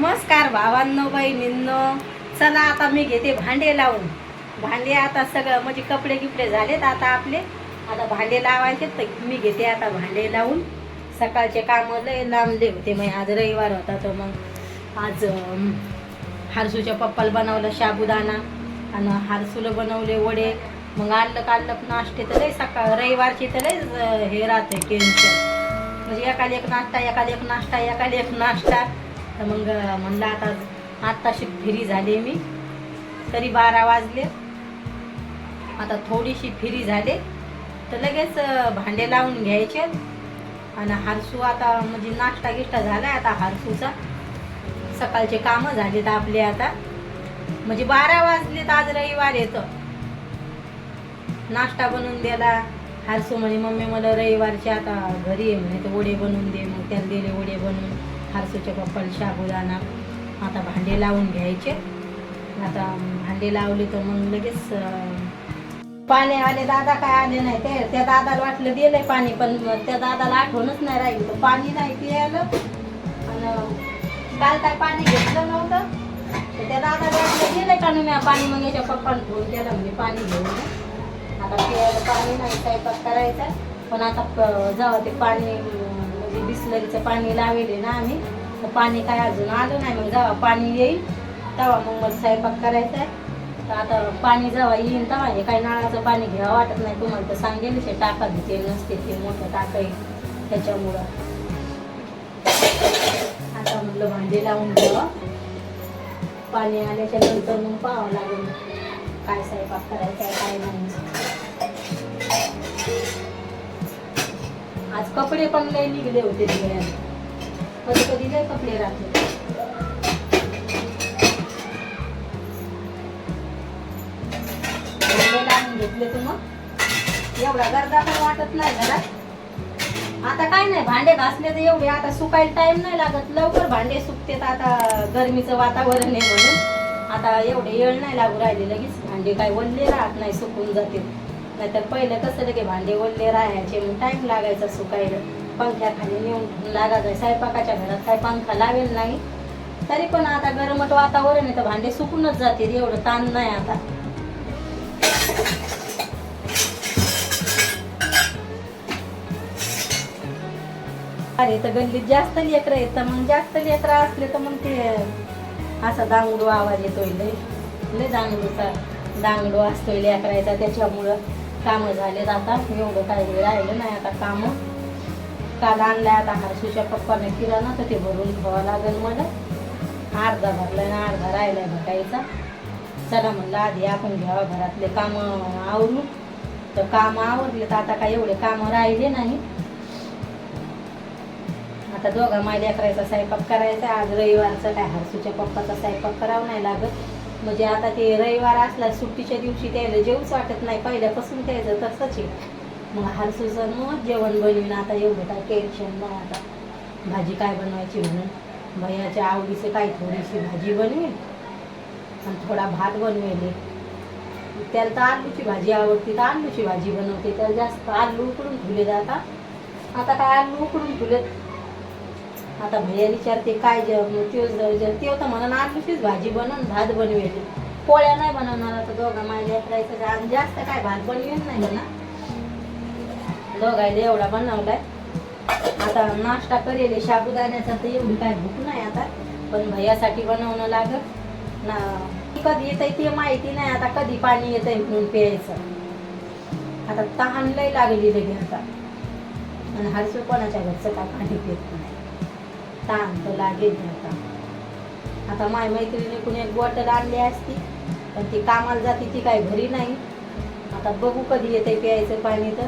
नमस्कार भावांनो बहिणींनो. चला आता मी घेते भांडे लावून. भांडे आता सगळं म्हणजे कपडे गिपडे झालेत आता आपले. आता भांडे लावायचे तर मी घेते आता भांडे लावून. सकाळचे काम लय लांबले होते मग आज रविवार होता तर मग आज हारसूच्या पप्पाला बनवलं साबुदाणा आणि हारसूला बनवले वडे. मग आणलं काढलं नाश्ते तर लय सकाळ रविवारची तर लय हे राहते टेन्शन. म्हणजे एकाला एक नाश्ता एकाला एक नाश्ता एकाला एक नाश्ता. तर मग म्हणलं आता आत्ताशी फिरी झाली मी. तरी बारा वाजले. आता थोडीशी फिरी झाले. तर लगेच भांडे लावून घ्यायचे. आणि हारसू आता म्हणजे नाश्ता गिष्टा झाला आता हारसूचा. सकाळचे कामं झालेत आपले आता. म्हणजे बारा वाजलेत आज रविवार येतं नाश्ता बनवून दिला. हारसू म्हणे मम्मी मला रविवारचे आता घरी आहे म्हणे तर वडे बनवून दे. मग त्याला दिले वडे बनवून. हारसूच्या पप्पाला साबुदाणा आता भांडे लावून घ्यायचे. आता भांडे लावले तर मग लगेच पाणी आले दादा काय आले नाही ते त्या दादाला वाटलं दिलंय पाणी पण त्या दादाला आठवणच नाही राहिली. तर पाणी नाही पियालं आणि काल काय पाणी घेतलं नव्हतं. तर त्या दादाला वाटलं दिलंय का मी पाणी मग याच्या पप्पाने फोन केला म्हणजे पाणी घेऊन आता प्यायला पाणी नाही स्वयंपाक करायचा पण आता प- जेव्हा ते पाणी म्हणजे बिस्लरीचं पाणी लावेले ना आम्ही तर पाणी काय अजून आलं नाही. मग जेव्हा पाणी येईल तेव्हा मग मला स्वयंपाक करायचा आहे. तर आता पाणी जेव्हा येईल तेव्हा हे काही नळाचं पाणी घ्यावं वाटत नाही. तुम्हाला तर सांगेल ते टाका ते नसते ते मोठं टाका येईल त्याच्यामुळं. आता म्हटलं भांडी लावून घ्यावं पाणी आल्याच्यानंतर मग पाहावं लागेल काय स्वयंपाक करायचा आहे काय नाही. कपडे पण लय निघले होते कधी कधी लय कपडे राहते. लावून घेतले तू मग. एवढा गर्दा पण वाटत नाही घरात आता काय नाही भांडे घासले तर एवढे आता सुकायला टाइम नाही लागत. लवकर भांडे सुकतेत आता गरमीचं वातावरण आहे म्हणून. आता एवढे येळ नाही लागू राहिले लगेच भांडे काय वल्ले राहत नाही सुकून जाते. नाहीतर पहिलं कसं लगे भांडे ओढले राहायचे मग टाइम लागायचा सुकायला. पंख्याखाली नेऊन लागायचा. स्वयंपाकाच्या घरात काय पंखा लावेल नाही? तरी पण आता गरमट वातावरण आहे तर भांडे सुकूनच जातील. एवढं ताण नाही आता. अरे तर गल्लीत जास्त लेकरं येत मग जास्त लेकरं असले तर मग ते असा दांगडू आवाज येतोय लय. लय दांगडूचा दांगडू असतोय लेकरायचा त्याच्यामुळं. कामं झाले आता एवढं काही राहिलं नाही आता कामं. काल आणलाय आता हरसूच्या पप्पाने किराणा तर ते भरून खावा लागेल मला. अर्धा भरलाय ना अर्धा राहिलाय भटायचा. चला म्हणलं आधी आपण घ्यावा घरातले कामं आवरून. तर कामं आवरले तर आता काय एवढे कामं राहिले नाही. आता दोघा मायल्या करायचा स्वयंपाक करायचा. आज रविवारचा काय हरसूच्या पप्पाचा स्वयंपाक करावा नाही लागत. म्हणजे आता ते रविवार असला सुट्टीच्या दिवशी त्याला जेवूच वाटत नाही. पहिल्यापासून त्यायचं तसंच आहे. मग हरसूचं मग जेवण बनवीन. आता एवढं काय टेन्शन नाही आता. भाजी काय बनवायची म्हणून? भैयाच्या आवडीचे काय थोडीशी भाजी बनवेल आणि थोडा भात बनवेल. त्याला तर आलूची भाजी आवडते. तर आलूची भाजी बनवते. त्याला जास्त आलू उकडून ठेवले जातात. आता काय आलू उकडून ठेवलेत? आता भैया विचारते काय जेवण त्यो त्यो तर म्हणून आलूचीच भाजी बनवून भात बनवेल. पोळ्या नाही बनवणार आता दोघा माझ्या करायचं आणि जास्त काय भात बनवेल नाही ना दोघायला एवढा बनवलाय. आता नाश्ता करेल साबुदाण्याचा तर एवढी काय भूक नाही आता. पण भैयासाठी बनवणं लागत ना कधी येतंय ते माहिती नाही आता कधी पाणी येतंय म्हणून प्यायचं. आता तहान लय लागली लगे आता. आणि हरसू कोणाच्या घरचं का पाणी पित नाही. ताण तर लागेल आता. आता माय मैत्रिणी कुणी एक बॉटल आणली असती पण ती कामाला जाते ती काय घरी नाही. आता बघू कधी येते प्यायचं पाणी तर.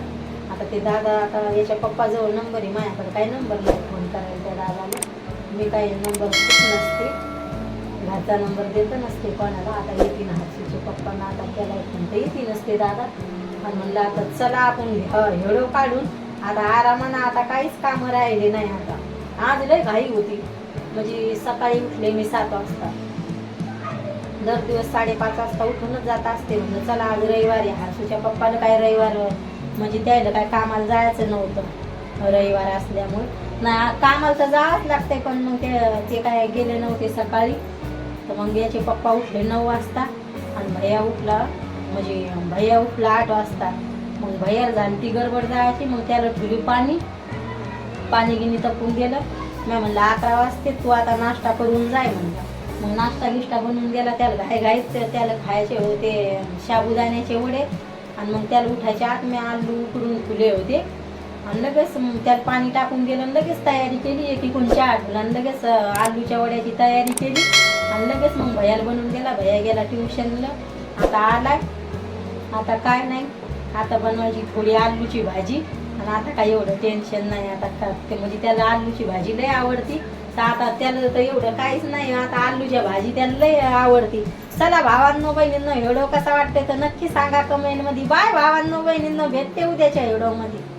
आता ते दादा आता याच्या पप्पाजवळ नंबर आहे माझ्याकडे काय नंबर नाही फोन करायला त्या दादाला. मी काय नंबर खूप नसते. घरचा नंबर देत नसते कोणाला. आता येते ना हर्षीचे पप्पांना आता केला पण ते येते नसते दादा. आणि म्हणलं आता चला आपण हेडो काढून. आता आरामानं आता काहीच कामं राहिले नाही आता. आज लय घाई होती. म्हणजे सकाळी उठले मी सात वाजता. दर दिवस साडेपाच वाजता उठूनच जात असते. म्हणजे चला आज रविवारी हासूच्या पप्पाला काय रविवार म्हणजे त्याला काय कामाला जायचं नव्हतं. रविवार असल्यामुळे. नाही कामाला तर जावंच लागतंय पण मग ते ते काय गेले नव्हते सकाळी. तर मग याचे पप्पा उठले नऊ वाजता. आणि भैया उठला म्हणजे भैया उठला आठ वाजता. मग भैया झाली ती गडबड जायची मग त्याला ठुली पाणी. पाणी गिनी तपून गेलं. मी म्हणलं अकरा वाजते तू आता नाश्ता करून जाय म्हणलं. मग नाश्ता गिष्टा बनवून गेला त्याला घाई घाईत त्याला खायचे होते शाबुदाण्याचे वडे. आणि मग त्याला उठायच्या आत मी आलू उकडून फुले होते. आणि लगेच मग त्याला पाणी टाकून गेलं आणि लगेच तयारी केली एक एकूण चहा आणि लगेच आलूच्या वड्याची तयारी केली. आणि लगेच मग भैयाला बनवून गेला. भैया गेला ट्युशनला. आता आलाय. आता काय नाही. आता बनवायची थोडी आलूची भाजी. आणि आता काही एवढं टेन्शन नाही. आता का- ते म्हणजे त्याला आलूची भाजी लय आवडती. तर आता त्याला तर एवढं काहीच नाही. आता आलूच्या भाजी त्याला लय आवडती. चला भावांनो बहिणींनो एवढं कसा वाटते तर नक्की सांगा कमेंटमध्ये बाय भावांनो बहिणींनो. भेटते उद्याच्या एवढं मध्ये.